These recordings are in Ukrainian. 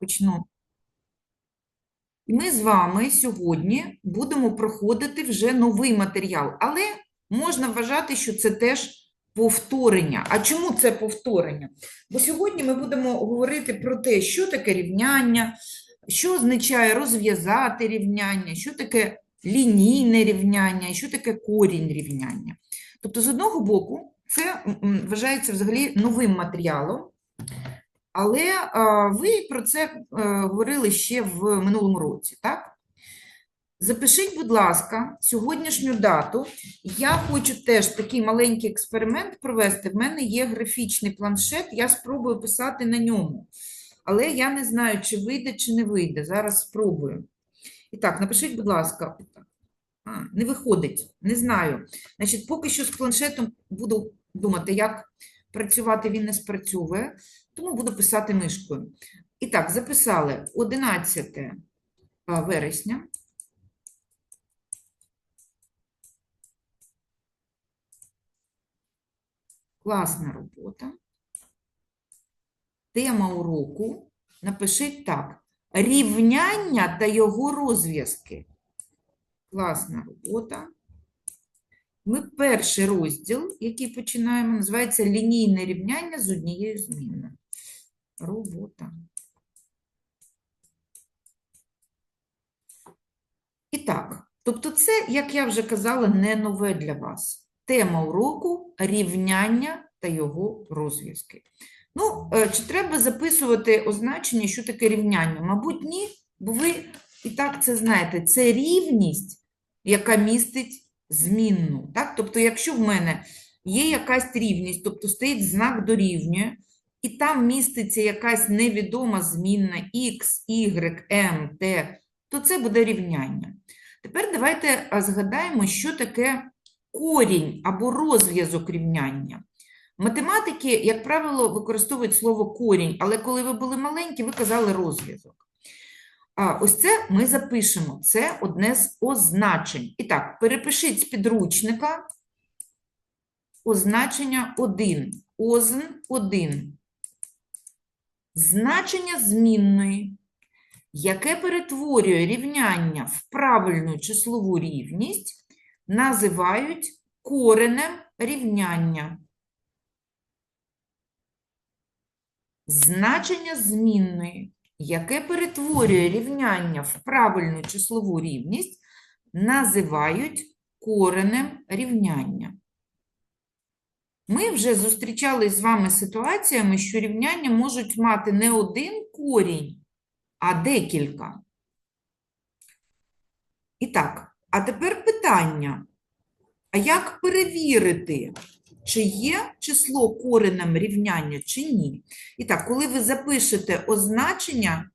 Почну. Ми з вами сьогодні будемо проходити вже новий матеріал, але можна вважати, що це теж повторення. А чому це повторення? Бо сьогодні ми будемо говорити про те, що таке рівняння, що означає розв'язати рівняння, що таке лінійне рівняння, що таке корінь рівняння. Тобто, з одного боку, це вважається взагалі новим матеріалом, але а, ви про це е, говорили ще в минулому році, так? Запишіть, будь ласка, сьогоднішню дату. Я хочу теж такий маленький експеримент провести. В мене є графічний планшет, я спробую писати на ньому. Але я не знаю, чи вийде, чи не вийде. Зараз спробую. І так, напишіть, будь ласка. А, не виходить, не знаю. Значить, поки що з планшетом буду думати, як працювати, він не спрацьовує, тому буду писати мишкою. І так, записали 11 вересня. Класна робота. Тема уроку. Напишіть так. Рівняння та його розв'язки. Класна робота. Ми перший розділ, який починаємо, називається лінійне рівняння з однією змінною. Робота. І так, тобто це, як я вже казала, не нове для вас. Тема уроку – рівняння та його розв'язки. Ну, е, чи треба записувати означення, що таке рівняння? Мабуть, ні, бо ви і так це знаєте. Це рівність, яка містить змінну. Так? Тобто, якщо в мене є якась рівність, тобто стоїть знак дорівнює, і там міститься якась невідома змінна x, y, m, t, то це буде рівняння. Тепер давайте згадаємо, що таке корінь або розв'язок рівняння. Математики, як правило, використовують слово корінь, але коли ви були маленькі, ви казали розв'язок. Ось це ми запишемо. Це одне з означень. І так, перепишіть з підручника означення 1. Озн 1. Значення змінної, яке перетворює рівняння в правильну числову рівність, називають коренем рівняння. Значення змінної, яке перетворює рівняння в правильну числову рівність, називають коренем рівняння. Ми вже зустрічались з вами ситуаціями, що рівняння можуть мати не один корінь, а декілька. І так, а тепер питання. А як перевірити, чи є число коренем рівняння, чи ні? І так, коли ви запишете означення,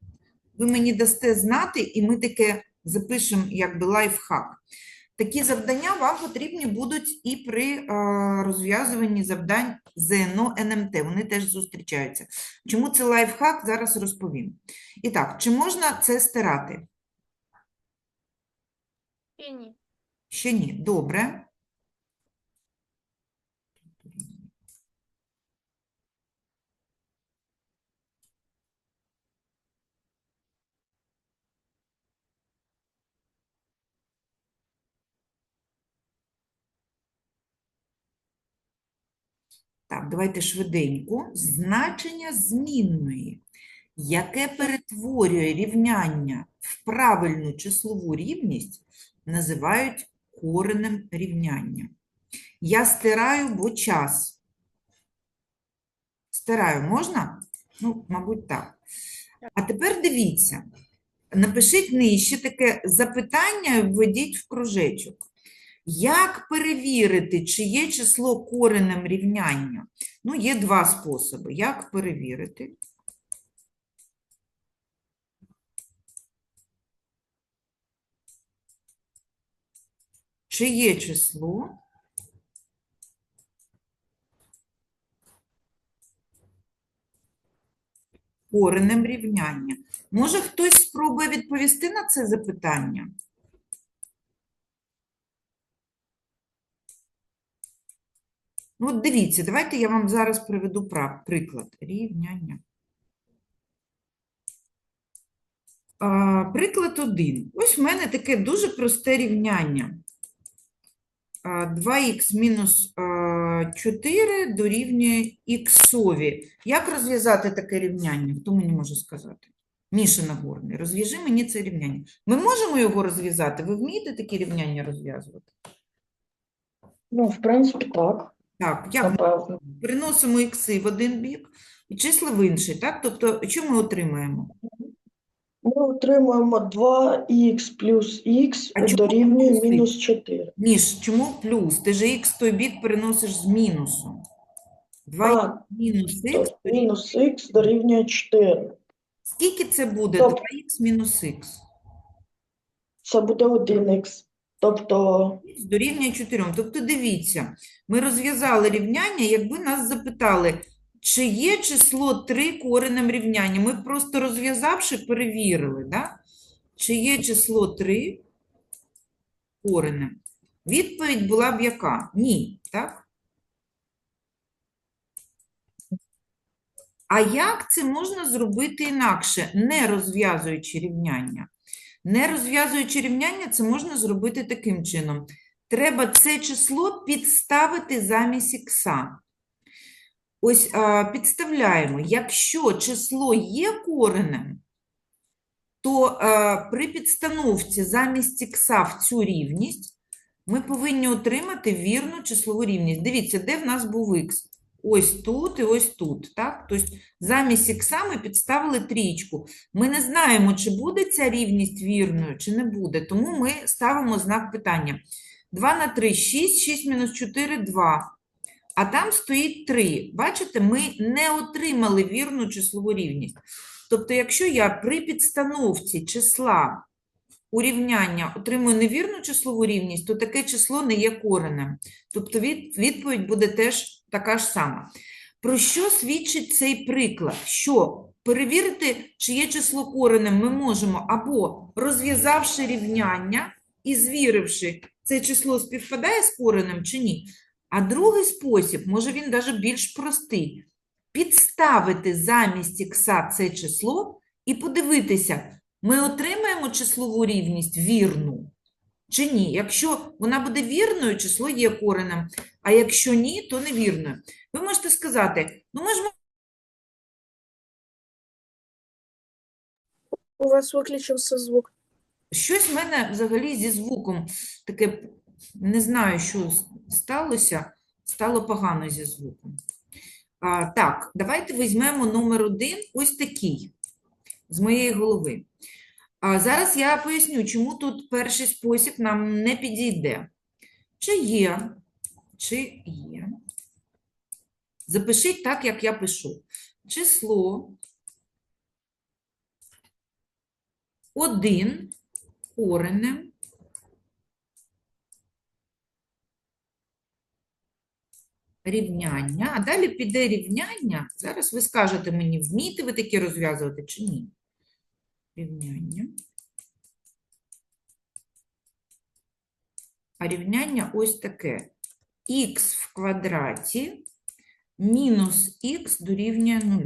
ви мені дасте знати, і ми таке запишемо якби лайфхак. Такі завдання вам потрібні будуть і при розв'язуванні завдань ЗНО НМТ. Вони теж зустрічаються. Чому це лайфхак, зараз розповім. І так, чи можна це стирати? Ще ні. Ще ні. Добре. Так, давайте швиденько. Значення змінної, яке перетворює рівняння в правильну числову рівність, називають коренем рівняння. Я стираю, бо час. Стираю можна? Ну, мабуть, так. А тепер дивіться. Напишіть нижче таке запитання введіть в кружечок. Як перевірити, чи є число коренем рівняння? Ну, є два способи. Як перевірити? Чи є число коренем рівняння? Може, хтось спробує відповісти на це запитання? Ну, от дивіться, давайте я вам зараз приведу приклад. Рівняння. Приклад 1. Ось в мене таке дуже просте рівняння. 2х мінус 4 дорівнює х-ові. Як розв'язати таке рівняння? Хто мені може сказати? Міша Нагорний, розв'яжи мені це рівняння. Ми можемо його розв'язати? Ви вмієте такі рівняння розв'язувати? Ну, в принципі, так, Так, як ми напевно. переносимо ікси в один бік і числа в інший, так? Тобто, що ми отримаємо? Ми отримуємо 2х плюс х чому дорівнює плюс мінус 4. Міш, чому плюс? Ти же х в той бік переносиш з мінусом. 2 А, мінус х то мінус х дорівнює 4. Скільки це буде? Тобто- 2х мінус х. Це буде 1х. Тобто, Х дорівнює 4. Тобто дивіться, ми розв'язали рівняння, якби нас запитали, чи є число 3 коренем рівняння. Ми просто розв'язавши, перевірили, да? чи є число 3 коренем. Відповідь була б яка? Ні, так? А як це можна зробити інакше, не розв'язуючи рівняння? Не розв'язуючи рівняння, це можна зробити таким чином. Треба це число підставити замість ікса. Ось а, підставляємо, якщо число є коренем, то а, при підстановці замість ікса в цю рівність ми повинні отримати вірну числову рівність. Дивіться, де в нас був х? Ось тут і ось тут. Так? Тобто замість ікса ми підставили трійку. Ми не знаємо, чи буде ця рівність вірною, чи не буде, тому ми ставимо знак питання. 2 на 3 – 6, 6 мінус 4 – 2. А там стоїть 3. Бачите, ми не отримали вірну числову рівність. Тобто, якщо я при підстановці числа у рівняння отримую невірну числову рівність, то таке число не є коренем. Тобто від, відповідь буде теж така ж сама. Про що свідчить цей приклад? Що перевірити, чи є число коренем, ми можемо або розв'язавши рівняння і звіривши, це число співпадає з коренем чи ні. А другий спосіб, може він навіть більш простий, підставити замість ікса це число і подивитися, ми отримаємо числову рівність вірну чи ні. Якщо вона буде вірною, число є коренем, а якщо ні, то невірною. Ви можете сказати, ну ми ж У вас виключився звук. Щось в мене взагалі зі звуком таке, не знаю, що сталося, стало погано зі звуком. А, так, давайте візьмемо номер один, ось такий, з моєї голови. А зараз я поясню, чому тут перший спосіб нам не підійде. Чи є, чи є. Запишіть так, як я пишу. Число 1 коренем рівняння, а далі піде рівняння. Зараз ви скажете мені, вмієте ви такі розв'язувати чи ні? Рівняння. А рівняння ось таке. х в квадраті мінус х дорівнює 0.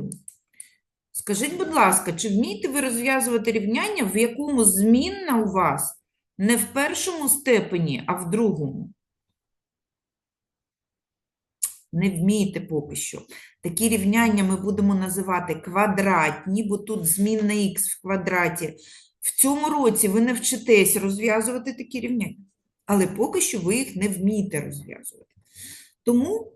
Скажіть, будь ласка, чи вмієте ви розв'язувати рівняння, в якому змінна у вас не в першому степені, а в другому? Не вмієте поки що. Такі рівняння ми будемо називати квадратні, бо тут змінна х в квадраті. В цьому році ви не вчитесь розв'язувати такі рівняння, але поки що ви їх не вмієте розв'язувати. Тому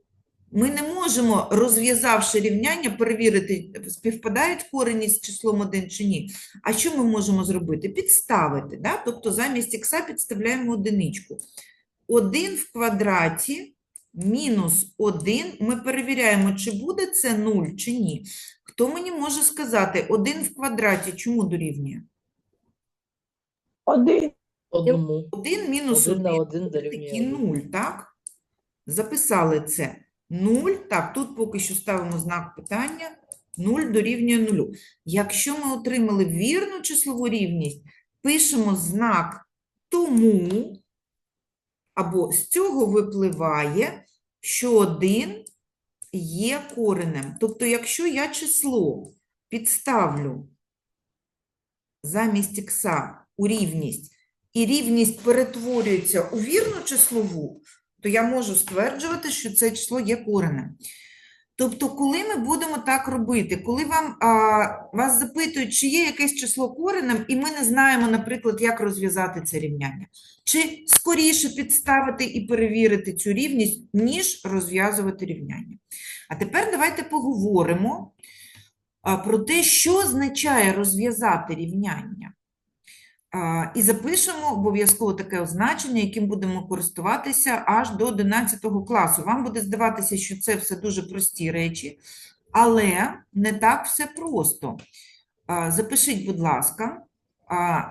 ми не можемо, розв'язавши рівняння, перевірити, співпадають корені з числом 1 чи ні. А що ми можемо зробити? Підставити. Да? Тобто замість ікса підставляємо одиничку. 1 в квадраті мінус 1. Ми перевіряємо, чи буде це 0 чи ні. Хто мені може сказати, 1 в квадраті чому дорівнює? 1. Одному. 1 мінус Один 1 на один буде дорівнює таки один. 0, так? Записали це. 0, так, тут поки що ставимо знак питання. 0 дорівнює 0. Якщо ми отримали вірну числову рівність, пишемо знак тому, або з цього випливає, що 1 є коренем. Тобто, якщо я число підставлю замість ікса у рівність, і рівність перетворюється у вірну числову, то я можу стверджувати, що це число є коренем. Тобто, коли ми будемо так робити, коли вам, а, вас запитують, чи є якесь число коренем, і ми не знаємо, наприклад, як розв'язати це рівняння, чи скоріше підставити і перевірити цю рівність, ніж розв'язувати рівняння. А тепер давайте поговоримо про те, що означає розв'язати рівняння. І запишемо обов'язково таке означення, яким будемо користуватися аж до 11 класу. Вам буде здаватися, що це все дуже прості речі, але не так все просто. Запишіть, будь ласка,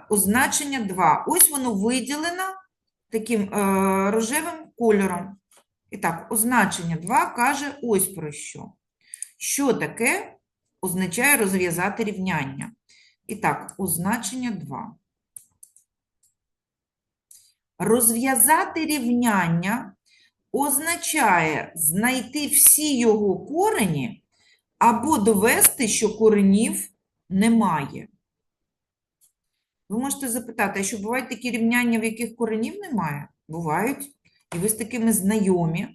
означення 2. Ось воно виділено таким е, рожевим кольором. І так, означення 2 каже ось про що. Що таке означає розв'язати рівняння? І так, означення 2. Розв'язати рівняння означає знайти всі його корені або довести, що коренів немає. Ви можете запитати, а що бувають такі рівняння, в яких коренів немає? Бувають. І ви з такими знайомі.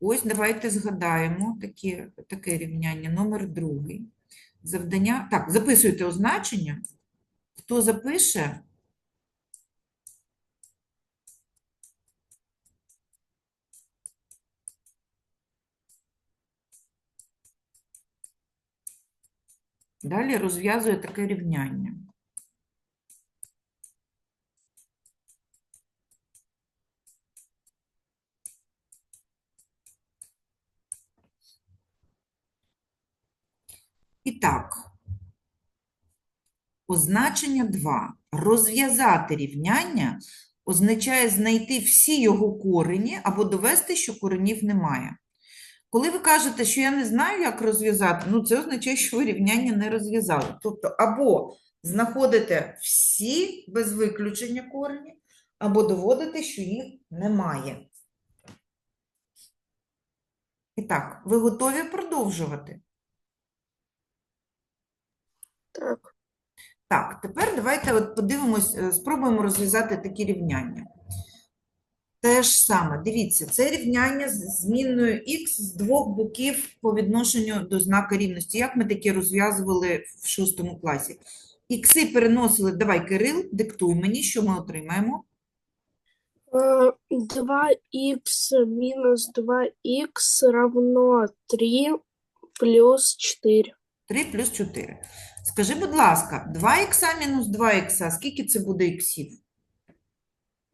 Ось давайте згадаємо таке, таке рівняння, номер другий. Завдання. Так, записуйте означення. Хто запише? Далі розв'язує таке рівняння. І так, означення 2. Розв'язати рівняння означає знайти всі його корені або довести, що коренів немає. Коли ви кажете, що я не знаю, як розв'язати, ну це означає, що ви рівняння не розв'язали. Тобто, або знаходите всі без виключення корені, або доводите, що їх немає. І так, ви готові продовжувати? Так. Так, тепер давайте от подивимось, е, спробуємо розв'язати такі рівняння. Те ж саме, дивіться, це рівняння з змінною х з двох боків по відношенню до знака рівності. Як ми таке розв'язували в шостому класі? Ікси переносили, давай, Кирил, диктуй мені, що ми отримаємо. Э, 2х минус 2х равно 3 плюс 4. 3 плюс 4. Скажи, будь ласка, 2х мінус 2х, скільки це буде іксів?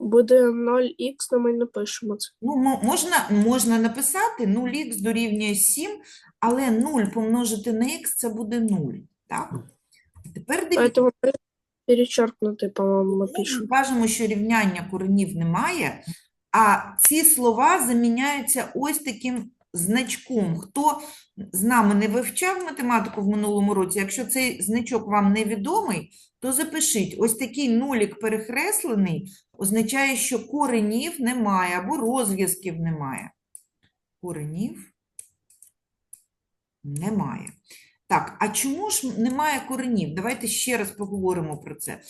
Буде 0х, но ми не пишемо це. Ну, мо- можна, можна написати 0х дорівнює 7, але 0 помножити на х – це буде 0. Так? Тепер дивіться, Поэтому ми по-моєму, ми ми пишемо. кажемо, що рівняння коренів немає, а ці слова заміняються ось таким значком. Хто з нами не вивчав математику в минулому році, якщо цей значок вам невідомий, то запишіть. Ось такий нулік перехреслений означає, що коренів немає або розв'язків немає. Коренів немає. Так, а чому ж немає коренів? Давайте ще раз поговоримо про це.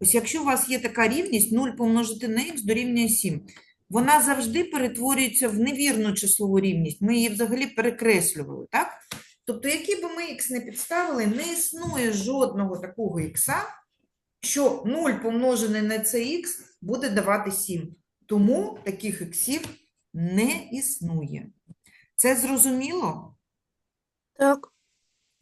Ось якщо у вас є така рівність 0 помножити на х дорівнює 7, вона завжди перетворюється в невірну числову рівність. Ми її взагалі перекреслювали, так? Тобто, який би ми х не підставили, не існує жодного такого х, що 0 помножений на це х буде давати 7. Тому таких іксів не існує. Це зрозуміло? Так.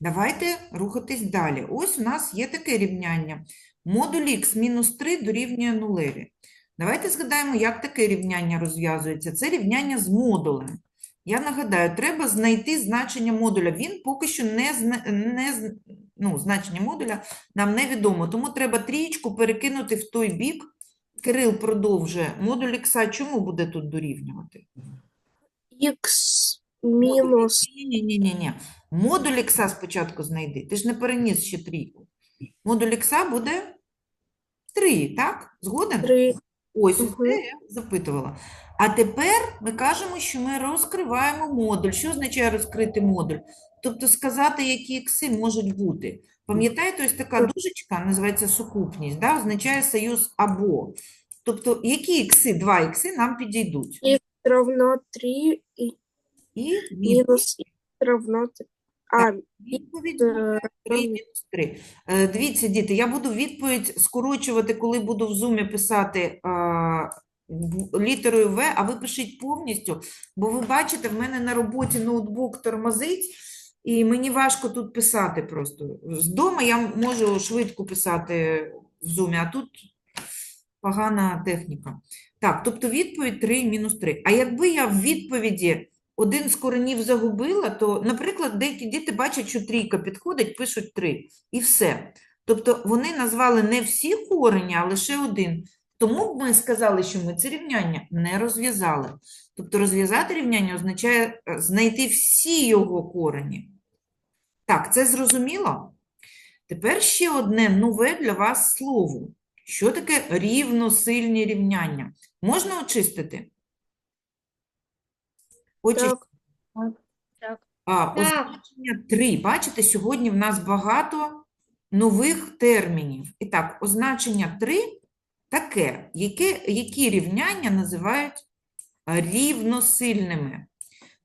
Давайте рухатись далі. Ось у нас є таке рівняння. Модуль х мінус 3 дорівнює нулеві. Давайте згадаємо, як таке рівняння розв'язується. Це рівняння з модулем. Я нагадаю, треба знайти значення модуля. Він поки що не, не ну, значення модуля нам невідомо, тому треба трієчку перекинути в той бік. Кирил продовжує. Модуль х чому буде тут дорівнювати? х мінус Ні-ні-ні. Модуль х спочатку знайди. Ти ж не переніс ще трійку. Модуль х буде 3, так? Згоден? 3. Ось, Мгм. я запитувала. А тепер ми кажемо, що ми розкриваємо модуль. Що означає розкрити модуль? тобто сказати, які ікси можуть бути. Пам'ятаєте, ось така дужечка називається сукупність, да, означає союз або. Тобто, які ікси, два ікси нам підійдуть. равно 3 и І від- минус равно 3. А, відповідь 3 мінус 3. Е, Дивіться, діти, я буду відповідь скорочувати, коли буду в зумі писати а, в- літерою В, а ви пишіть повністю, бо ви бачите, в мене на роботі ноутбук тормозить, і мені важко тут писати просто. З дому я можу швидко писати в зумі, а тут погана техніка. Так, тобто відповідь 3 мінус 3. А якби я в відповіді один з коренів загубила, то, наприклад, деякі діти бачать, що трійка підходить, пишуть 3 і все. Тобто вони назвали не всі корені, а лише один. Тому ми сказали, що ми це рівняння не розв'язали. Тобто розв'язати рівняння означає е, знайти всі його корені. Так, це зрозуміло? Тепер ще одне нове для вас слово. Що таке рівносильні рівняння? Можна очистити? Очистити. так. А, означення 3. Бачите, сьогодні в нас багато нових термінів. І так, означення 3 таке, яке, які рівняння називають рівносильними.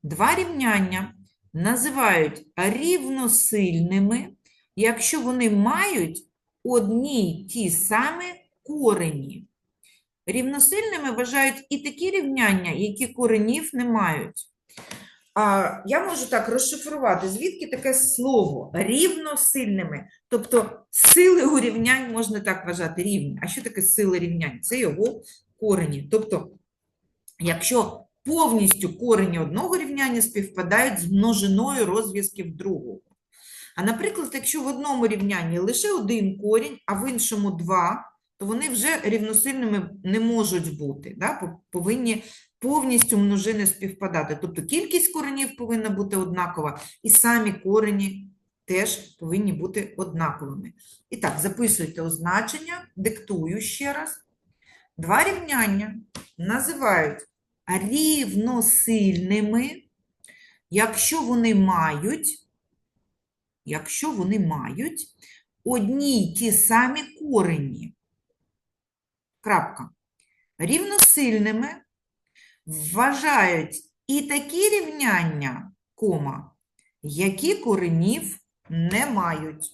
Два рівняння називають рівносильними, якщо вони мають одні й ті самі корені. Рівносильними вважають і такі рівняння, які коренів не мають. А, я можу так розшифрувати, звідки таке слово рівносильними. Тобто сили у рівнянь можна так вважати рівні. А що таке сили рівнянь? Це його корені. Тобто, якщо повністю корені одного рівняння співпадають з множиною розв'язків другого. А, наприклад, якщо в одному рівнянні лише один корінь, а в іншому два, то вони вже рівносильними не можуть бути. Да? Повинні повністю множини співпадати. Тобто кількість коренів повинна бути однакова, і самі корені теж повинні бути однаковими. І так, записуйте означення, диктую ще раз. Два рівняння називають рівносильними, якщо вони мають, якщо вони мають одні й ті самі корені. Крапка. Рівносильними вважають і такі рівняння, кома, які коренів не мають.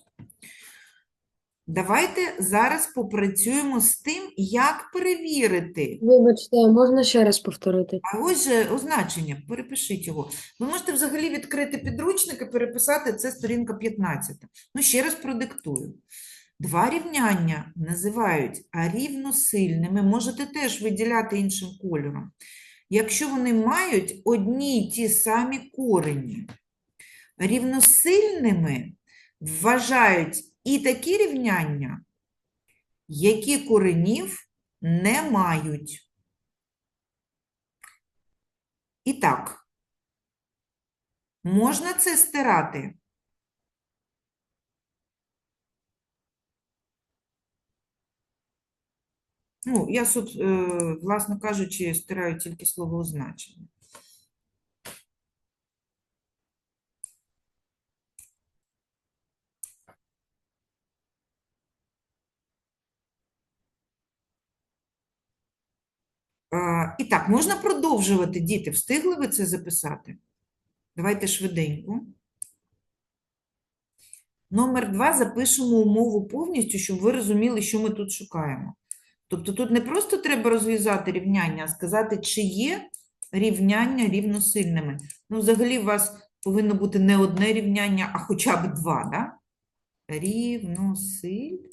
Давайте зараз попрацюємо з тим, як перевірити. Вибачте, можна ще раз повторити? А ось же означення, перепишіть його. Ви можете взагалі відкрити підручник і переписати це сторінка 15. Ну, ще раз продиктую. Два рівняння називають рівносильними, можете теж виділяти іншим кольором, якщо вони мають одні й ті самі корені. Рівносильними вважають і такі рівняння, які коренів не мають. І так, можна це стирати? Ну, я, е, власне кажучи, стираю тільки словоозначення. Е, І так, можна продовжувати, діти. Встигли ви це записати? Давайте швиденько. Номер два запишемо умову повністю, щоб ви розуміли, що ми тут шукаємо. Тобто тут не просто треба розв'язати рівняння, а сказати, чи є рівняння рівносильними. Ну, взагалі, у вас повинно бути не одне рівняння, а хоча б два, да? Рівносильними.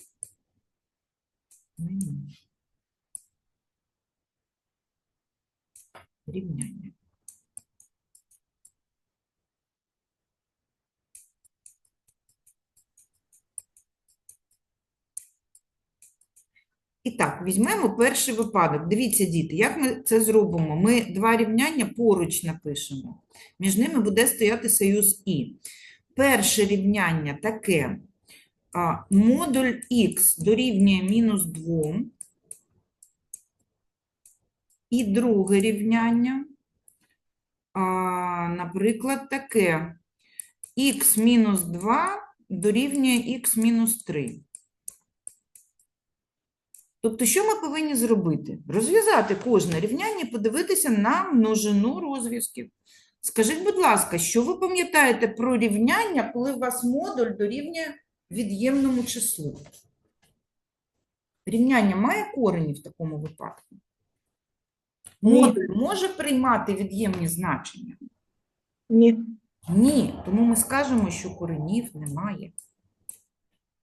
Рівняння. І так, візьмемо перший випадок. Дивіться, діти, як ми це зробимо? Ми два рівняння поруч напишемо. Між ними буде стояти союз І. Перше рівняння таке. Модуль х дорівнює мінус 2. І друге рівняння, наприклад, таке. х мінус 2 дорівнює х мінус 3. Тобто, що ми повинні зробити? Розв'язати кожне рівняння і подивитися на множину розв'язків. Скажіть, будь ласка, що ви пам'ятаєте про рівняння, коли у вас модуль дорівнює від'ємному числу? Рівняння має корені в такому випадку? Ні. Модуль може приймати від'ємні значення? Ні. Ні, тому ми скажемо, що коренів немає,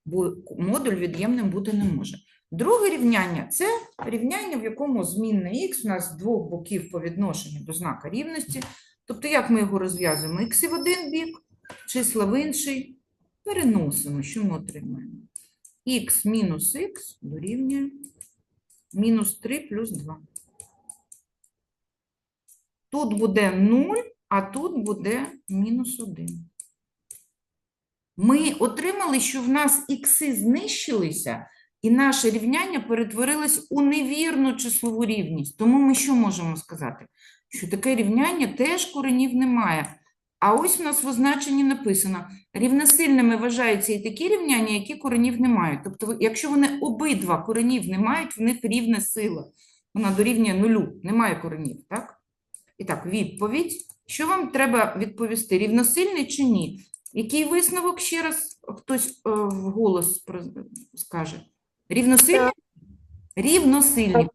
бо модуль від'ємним бути не може. Друге рівняння – це рівняння, в якому змінна х у нас з двох боків по відношенню до знака рівності. Тобто, як ми його розв'язуємо? х в один бік, числа в інший, переносимо. Що ми отримаємо? х мінус х дорівнює мінус 3 плюс 2. Тут буде 0, а тут буде мінус 1. Ми отримали, що в нас ікси знищилися, і наше рівняння перетворилось у невірну числову рівність. Тому ми що можемо сказати? Що таке рівняння теж коренів немає. А ось у нас в означенні написано, рівносильними вважаються і такі рівняння, які коренів не мають. Тобто, якщо вони обидва коренів не мають, в них рівна сила. Вона дорівнює нулю, немає коренів, так? І так, відповідь. Що вам треба відповісти? Рівносильний чи ні? Який висновок ще раз хтось е, вголос скаже? Рівносильний? Рівносильний.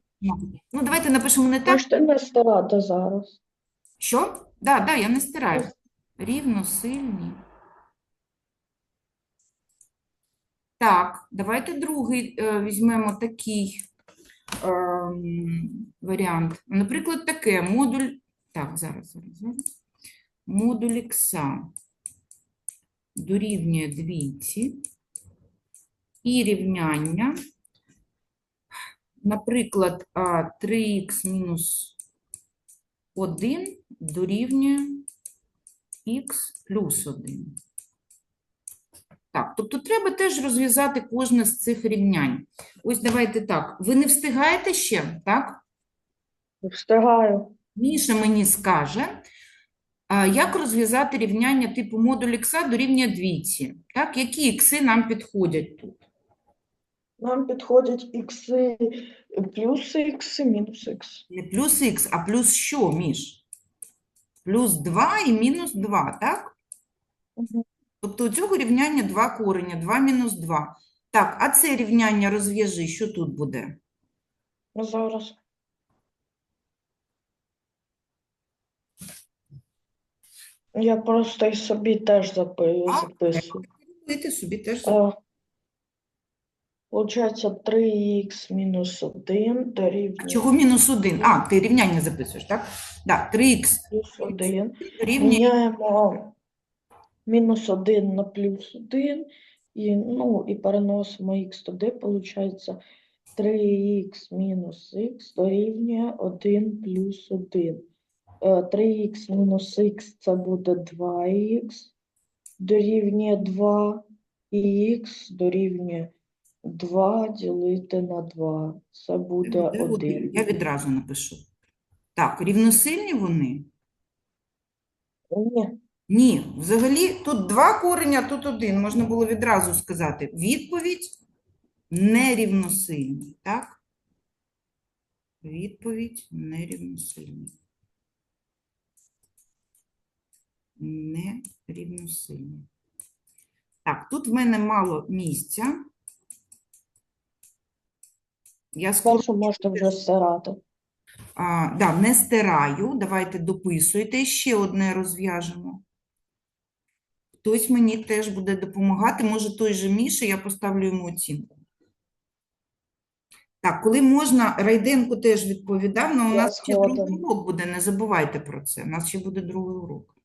Ну, давайте напишемо не так. Можете не старати зараз. Що? Да, да, я не стираю. Рівносильні. Так, давайте другий е, візьмемо такий ем, варіант. Наприклад, таке модуль. Так, зараз, зараз, зараз. Модуль ікса дорівнює двійці. І рівняння. Наприклад, 3х мінус 1 дорівнює х плюс 1. Так, тобто треба теж розв'язати кожне з цих рівнянь. Ось давайте так. Ви не встигаєте ще, так? Встигаю. Міша мені скаже, як розв'язати рівняння типу модуль х дорівнює двійці. Так, які ікси нам підходять тут? Нам підходять ікси плюс х і мінус х. Не плюс х, а плюс що, Міш? Плюс 2 і мінус 2, так? Мгм. Тобто у цього рівняння два корення, 2 мінус 2. Так, а це рівняння розв'яжи, що тут буде? Зараз. Я просто і собі теж запи- А, записую. І ти собі теж Е, Получається 3х мінус 1 А дорівнює чого мінус 1? А, ти рівняння записуєш, так? Так, 3х плюс 1. рівня Міняємо мінус 1 на плюс 1 і, ну, і переносимо х туди, получається 3х мінус х дорівнює 1 плюс 1. Е, 3х мінус х це буде 2х, дорівнює 2, і х дорівнює 2 ділити на 2. Це буде буде 1. 1. Я відразу напишу. Так, рівносильні вони? Ні, Ні, взагалі тут два кореня, тут один. Можна було відразу сказати. Відповідь нерівносильні, так? Відповідь нерівносильні. Нерівносильні. Так, тут в мене мало місця. Я скоро перше можете вже стирати. а, да, не стираю. Давайте дописуйте. Ще одне розв'яжемо. Хтось мені теж буде допомагати. Може, той же Міша, я поставлю йому оцінку. Так, коли можна, Райденко теж відповідав, але у нас ще другий урок буде, не забувайте про це. У нас ще буде другий урок.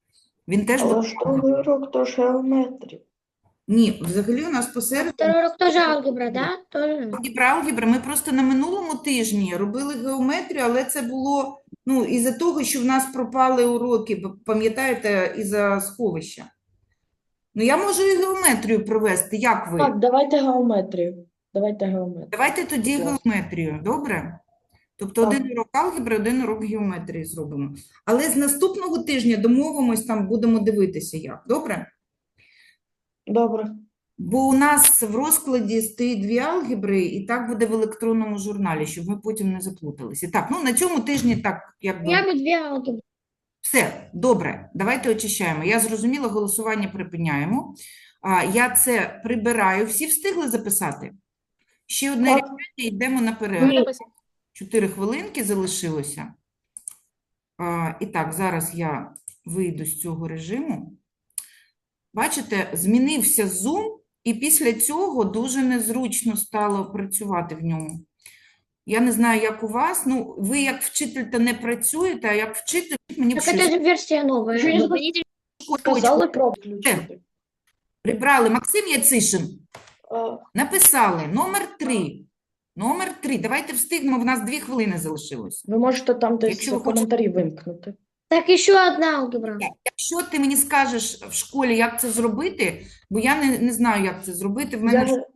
Він теж Але буде. ж другий урок то ж геометрія. Ні, взагалі у нас посередині Второй урок тоже алгебра, да? Тоже? Алгебра, алгебра. Ми просто на минулому тижні робили геометрію, але це було ну, із-за того, що в нас пропали уроки, пам'ятаєте, із-за сховища. Ну, я можу і геометрію провести. Як ви? Так, давайте геометрію. Давайте геометрію. Давайте тоді ласка. геометрію, добре? Тобто Так. один урок алгебри, один урок геометрії зробимо. Але з наступного тижня домовимось, там будемо дивитися як. Добре? Добре. Бо у нас в розкладі стоїть дві алгебри, і так буде в електронному журналі, щоб ми потім не заплуталися. Так, ну на цьому тижні так, якби. Я бы две алгебры. Все, добре, давайте очищаємо. Я зрозуміла, голосування припиняємо. А, я це прибираю. Всі встигли записати? Ще одне рівняння, йдемо на перерву. Чотири хвилинки залишилося. А, і так, зараз я вийду з цього режиму. Бачите, змінився Zoom, і після цього дуже незручно стало працювати в ньому. Я не знаю, як у вас. Ну, ви як вчитель та не працюєте, а як вчитель мені Так это щось же версия новая. Сказали про включити. прибрали. Максим Яцишин. А, Написали номер 3. Номер 3. Давайте встигнемо, в нас дві хвилини залишилося. Ви можете там десь Якщо ви хочете- коментарі вимкнути. Так еще одна алгебра. Якщо ти мені скажеш в школі, як це зробити, бо я не, не знаю, як це зробити, в мене Я в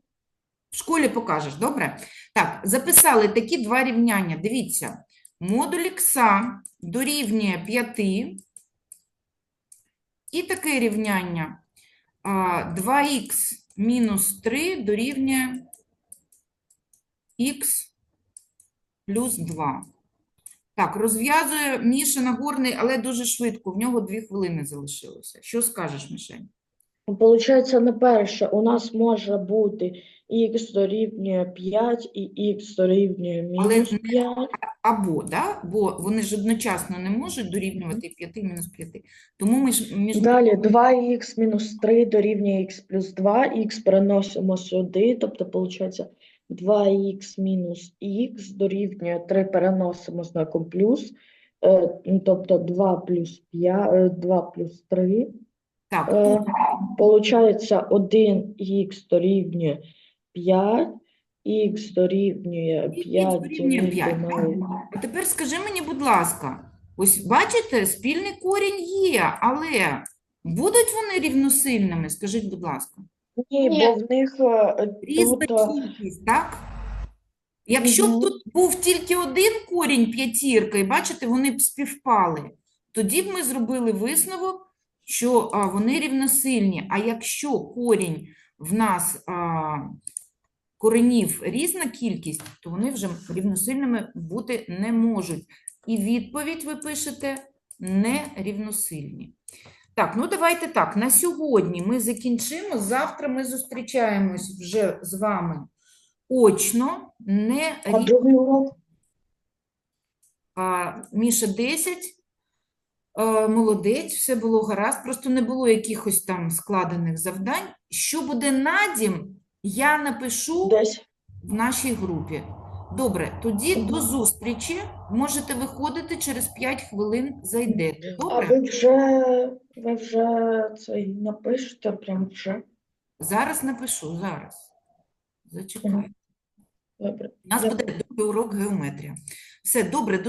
в школі покажеш, добре? Так, записали такі два рівняння. Дивіться, модуль х дорівнює 5, і таке рівняння. 2х мінус 3 дорівнює х плюс 2. Так, розв'язує Міша Нагорний, але дуже швидко. В нього дві хвилини залишилося. Що скажеш, Мишень? Получається, на перше, у нас може бути х дорівнює 5 і х дорівнює Але мінус не 5. Або, да? Бо вони ж одночасно не можуть дорівнювати 5 мінус 5. Тому ми ж між Далі 2х мінус 3 дорівнює х плюс 2, х переносимо сюди, тобто, виходить, 2х мінус х дорівнює 3 переносимо знаком плюс, е, ну, тобто 2 плюс 5, 2 плюс 3. Так, Е, Получається 1х дорівнює 5, х дорівнює 5 дорівнює ділити 5. А тепер скажи мені, будь ласка, ось бачите, спільний корінь є, але будуть вони рівносильними? Скажіть, будь ласка. Ні, Ні. бо в них е, Різна тут е, кількість, так? Якщо б Мгм. тут був тільки один корінь п'ятірка, і бачите, вони б співпали, тоді б ми зробили висновок, що а, вони рівносильні. А якщо корінь в нас а, коренів різна кількість, то вони вже рівносильними бути не можуть. І відповідь ви пишете нерівносильні. Так, ну давайте так. На сьогодні ми закінчимо. Завтра ми зустрічаємось вже з вами очно, не а рі- другий урок а, Міша 10. Е, Молодець, все було гаразд, просто не було якихось там складених завдань. Що буде на дім, я напишу десь. в нашій групі. Добре, тоді до зустрічі. Можете виходити через 5 хвилин зайдете. А ви вже, ви вже цей напишете прям вже. Зараз напишу, зараз. Зачекайте. Добре. У нас буде другий урок геометрія. Все, добре, до